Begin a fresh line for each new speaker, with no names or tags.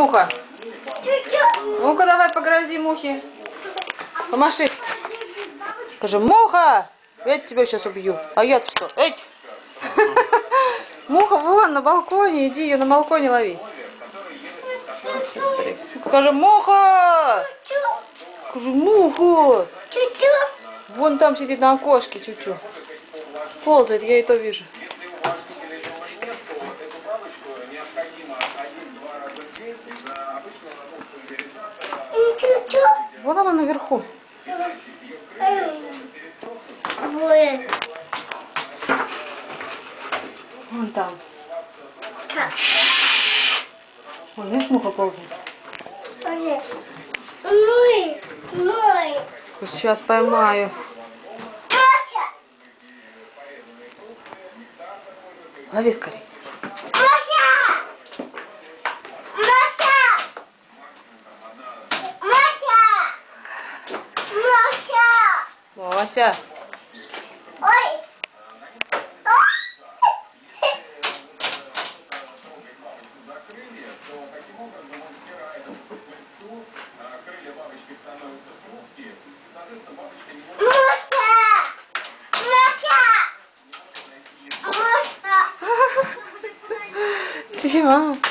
муха? Ну-ка давай погрози мухи. Помаши. Скажи, муха! Я тебя сейчас убью. А я-то что? Эть! Муха вон на балконе, иди ее на балконе лови. Скажи, муха! Скажи, муха! Вон там сидит на окошке, чуть-чуть. Ползает, я и то вижу. Вон она наверху. Вон там. Вон, видишь, муха ползает. Сейчас поймаю. Лови скорее.
もうわ
し
ゃおい。違
う